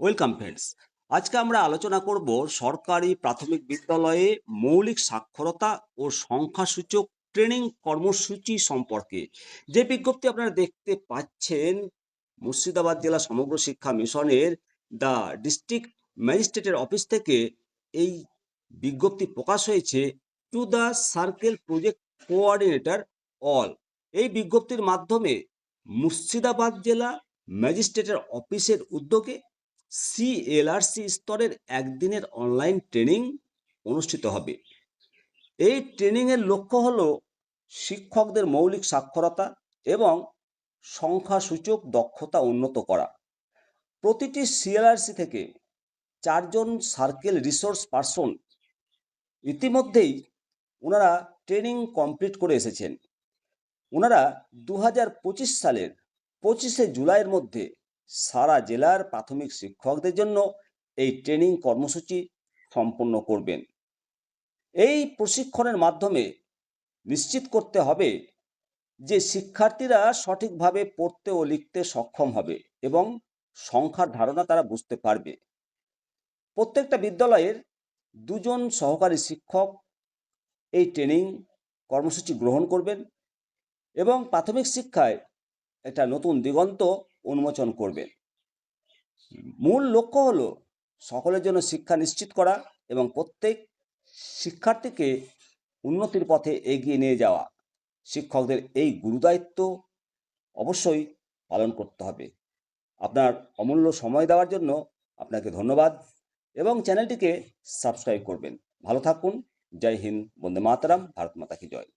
Welcome friends আজকে আমরা আলোচনা করব সরকারি প্রাথমিক বিদ্যালয়ে মৌলিক সাক্ষরতা ও সংখ্যাসূচক ট্রেনিং কর্মসূচি সম্পর্কে। যে বিজ্ঞপ্তি আপনারা দেখতে পাচ্ছেন, মুর্শিদাবাদ জেলা সমগ্র শিক্ষা মিশনের দ্য ডিস্ট্রিক্ট ম্যাজিস্ট্রেটের অফিস থেকে এই বিজ্ঞপ্তি প্রকাশ হয়েছে to the circle project coordinator all এই বিজ্ঞপ্তির মাধ্যমে মুর্শিদাবাদ জেলা ম্যাজিস্ট্রেটের অফিসের উদ্যোগে সিএলআরসি স্তরের একদিনের অনলাইন ট্রেনিং অনুষ্ঠিত হবে। এই ট্রেনিংয়ের লক্ষ্য হল শিক্ষকদের মৌলিক সাক্ষরতা এবং সংখ্যাসূচক দক্ষতা উন্নত করা। প্রতিটি সিএলআরসি থেকে চারজন সার্কেল রিসোর্স পার্সন ইতিমধ্যেই ওনারা ট্রেনিং কমপ্লিট করে এসেছেন। ওনারা দু হাজার পঁচিশ সালের পঁচিশে জুলাইয়ের মধ্যে সারা জেলার প্রাথমিক শিক্ষকদের জন্য এই ট্রেনিং কর্মসূচি সম্পন্ন করবেন। এই প্রশিক্ষণের মাধ্যমে নিশ্চিত করতে হবে যে শিক্ষার্থীরা সঠিকভাবে পড়তে ও লিখতে সক্ষম হবে এবং সংখ্যার ধারণা তারা বুঝতে পারবে। প্রত্যেকটা বিদ্যালয়ের দুজন সহকারী শিক্ষক এই ট্রেনিং কর্মসূচি গ্রহণ করবেন এবং প্রাথমিক শিক্ষায় একটা নতুন দিগন্ত উন্মোচন করবেন মূল লক্ষ্য হলো সকলের জন্য শিক্ষা নিশ্চিত করা এবং প্রত্যেক শিক্ষার্থীকে উন্নতির পথে এগিয়ে নিয়ে যাওয়া। শিক্ষকদের এই গুরুদায়িত্ব অবশ্যই পালন করতে হবে। আপনার অমূল্য সময় দেওয়ার জন্য আপনাকে ধন্যবাদ এবং চ্যানেলটিকে সাবস্ক্রাইব করবেন। ভালো থাকুন। জয় হিন্দ, বন্দে মাতারাম, ভারত মাতা কি জয়।